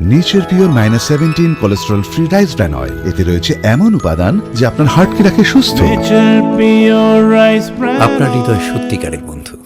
Nature pure minus seventeen cholesterol free rice bran oil এতে রয়েছে এমন উপাদান যে আপনার হার্টকে রাখে সুস্থ। আপনার হৃদয় সত্যিকারের বন্ধু।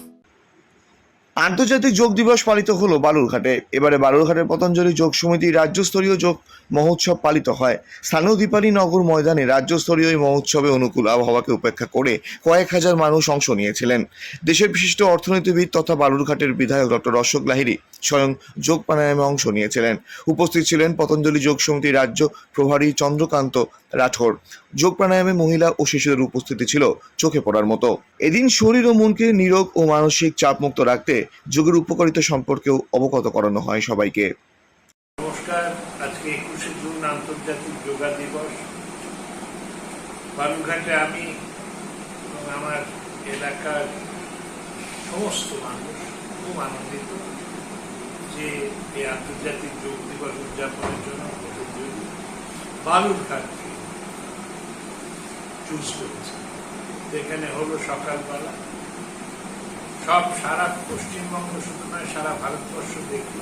আন্তর্জাতিক যোগ দিবস পালিত হলো বালুরঘাটে। এবারে বালুরঘাটের পতঞ্জলি যোগ সমিতি রাজ্যস্তরীয় যোগ মহোৎসব পালিত হয়। স্থানীয় দীপালী নগর ময়দানে রাজ্যস্তরীয় এই মহোৎসবে অনুকূল আবহাওয়াকে উপেক্ষা করে কয়েক হাজার মানুষ অংশ নিয়েছিলেন। দেশের বিশিষ্ট অর্থনীতিবিদ তথা বালুরঘাটের বিধায়ক ডক্টর অশোক লাহিড়ী স্বয়ং যোগ প্রাণায়ামে অংশ নিয়েছিলেন। উপস্থিত ছিলেন পতঞ্জলি যোগ সমিতির রাজ্য প্রভারী চন্দ্রকান্ত রাঠোর। যোগ প্রাণায়ামে মহিলা ও শিশুদের উপস্থিতি ছিল চোখে পড়ার মতো। এদিন শরীর ও মনকে নিরোগ ও মানসিক চাপমুক্ত রাখতে যোগের উপকারিতা সম্পর্কেও অবগত করানো হয় সবাইকে। একুশে জুন আন্তর্জাতিক যোগা দিবস। বালুরঘাটে আমি এবং আমার এলাকার সমস্ত মানুষ খুব আনন্দিত যে এই আন্তর্জাতিক যোগ দিবস উদযাপনের জন্য পতঞ্জলি বালুরঘাটকে চুজ করেছে। এখানে হলো সকালবেলা। সব সারা পশ্চিমবঙ্গ শুধু নয়, সারা ভারতবর্ষ দেখল।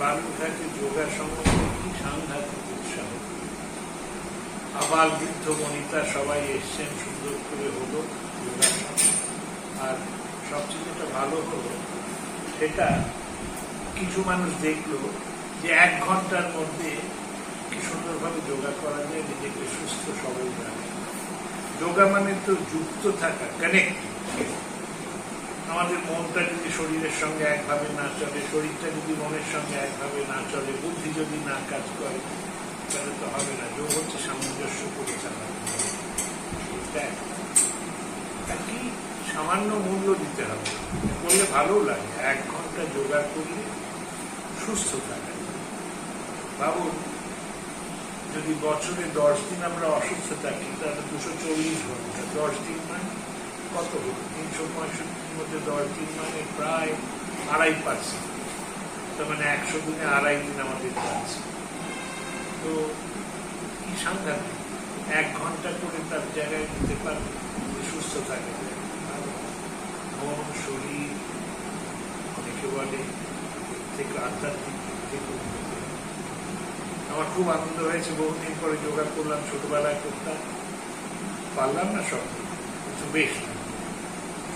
বালুরঘাটে যোগা সম্বন্ধে সাংঘাতিক উৎসাহ। আবাল বৃদ্ধ বনিতা সবাই এসছেন সুন্দর করে হলো যোগাসন আর সবচেয়ে যেটা ভালো হলো, সেটা কিছু মানুষ দেখল যে এক ঘণ্টার মধ্যে কি সুন্দরভাবে যোগা করা যায়, নিজেকে সুস্থ সবল রাখে। যোগা মানে তো যুক্ত থাকা কানেক্টিভ আমাদের মনটা যদি শরীরের সঙ্গে একভাবে না চলে, শরীরটা যদি মনের সঙ্গে একভাবে না চলে, বুদ্ধি যদি না কাজ করে, তাহলে তো হবে না। যোগ হচ্ছে সামঞ্জস্য করে চালানো। এটা এক। আর কি? সামান্য মূল্য দিতে হবে। করলে ভালো লাগে। এক ঘণ্টা যোগা করলে সুস্থ থাকে। ভাবুন, যদি বছরে দশ দিন আমরা অসুস্থ থাকি, তাহলে দুশো চল্লিশ ঘণ্টা। দশ দিন মানে কত? তিনশো পঁয়ষট্টির মধ্যে দশ দিন মানে প্রায় আড়াই পার্সেন্ট। তার মানে একশো দিনে আড়াই দিন আমাদের যাচ্ছে তো কি সাংঘাতিক এক ঘণ্টা করে তার জায়গায় দিতে পারবে সুস্থ থাকে। মন, শরীর, অনেকে বলে থেকে আধ্যাত্মিক দিক থেকে আমার খুব আনন্দ হয়েছে, বহুদিন পরে যোগা করলাম, ছোটবেলায় করতাম। পারলাম না সব, কিন্তু বেশ।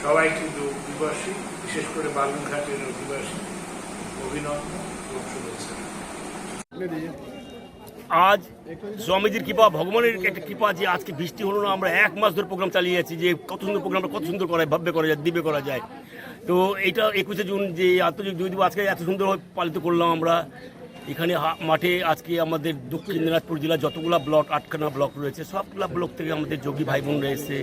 না। সবাইকে যোগ দিবসে বিশেষ করে বালুরঘাটের অধিবাসী অভিনন্দন শুভেচ্ছা আজ স্বামীজির কৃপা, ভগবানের একটা কৃপা যে আজকে বৃষ্টি হলো না, আমরা এক মাস ধরে প্রোগ্রাম চালিয়ে যাচ্ছি যে কত সুন্দর প্রোগ্রামটা কত সুন্দর করা ভব্য করা যায় দিবে করা যায় তো এটা একুশে জুন যে আন্তর্জাতিক যোগ দিবস, আজকে এত সুন্দরভাবে পালিত করলাম আমরা এখানে মাঠে আজকে আমাদের দক্ষিণ দিনাজপুর জেলার যতগুলো ব্লক, আটখানা ব্লক রয়েছে, সবগুলো ব্লক থেকে আমাদের যোগী ভাই বোনরা এসেছে।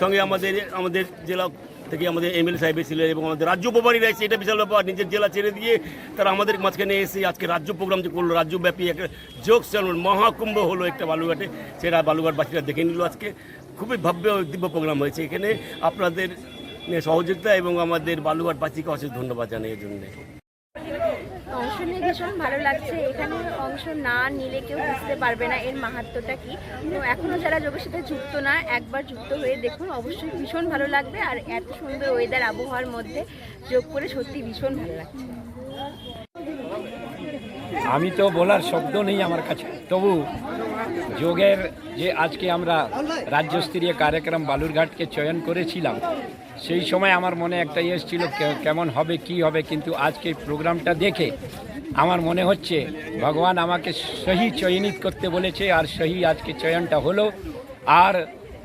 সঙ্গে আমাদের আমাদের জেলা থেকে আমাদের এমএলএ সাহেব ছিলেন এবং আমাদের রাজ্য প্রভারীরা এসে এটা বিশাল ব্যাপার, নিজের জেলা ছেড়ে দিয়ে তারা আমাদের মাঝখানে এসে আজকে রাজ্য প্রোগ্রাম যে করল, রাজ্যব্যাপী একটা যোগ সেলন মহাকুম্ভ হলো একটা বালুঘাটে। সেটা বালুঘাটবাসীরা দেখে নিল আজকে। খুবই ভব্য, দিব্য প্রোগ্রাম হয়েছে এখানে। আপনাদের সহযোগিতা এবং আমাদের বালুঘাটবাসীকে অশেষ ধন্যবাদ জানাই এর জন্যে। অংশ নিয়ে ভীষণ ভালো লাগছে। এখানে অংশ না নিলে কেউ বুঝতে পারবে না এর মাহাত্ম্যটা কি। তো এখনও যারা যোগের সাথে যুক্ত না, একবার যুক্ত হয়ে দেখুন, অবশ্যই ভীষণ ভালো লাগবে। আর এত সুন্দর ওয়েদার আবহাওয়ার মধ্যে যোগ করে সত্যি ভীষণ ভালো লাগছে। আমি তো বলার শব্দ নেই আমার কাছে। তবু যোগের যে আজকে আমরা রাজ্যস্তরীয় কার্যক্রম বালুরঘাটকে চয়ন করেছিলাম সেই সময় আমার মনে একটা ইয়ে ছিল কেমন হবে, কি হবে, কিন্তু আজকে প্রোগ্রামটা দেখে আমার মনে হচ্ছে ভগবান আমাকে সহি চয়নিত করতে বলেছে, আর সহি আজকে চয়নটা হলো। আর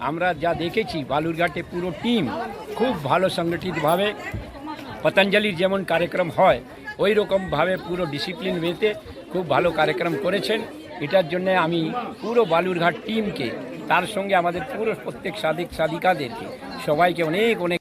আমরা যা দেখেছি, বালুরঘাটে পুরো টিম খুব ভালো সংগঠিতভাবে পতঞ্জলির যেমন কার্যক্রম হয় ওই রকমভাবে পুরো ডিসিপ্লিন ওয়েতে খুব ভালো কার্যক্রম করেছেন। এটার জন্য আমি পুরো বালুরঘাট টিমকে, তার সঙ্গে আমাদের পুরো প্রত্যেক সাদিক সাদিকাদেরকে সবাইকে অনেক অনেক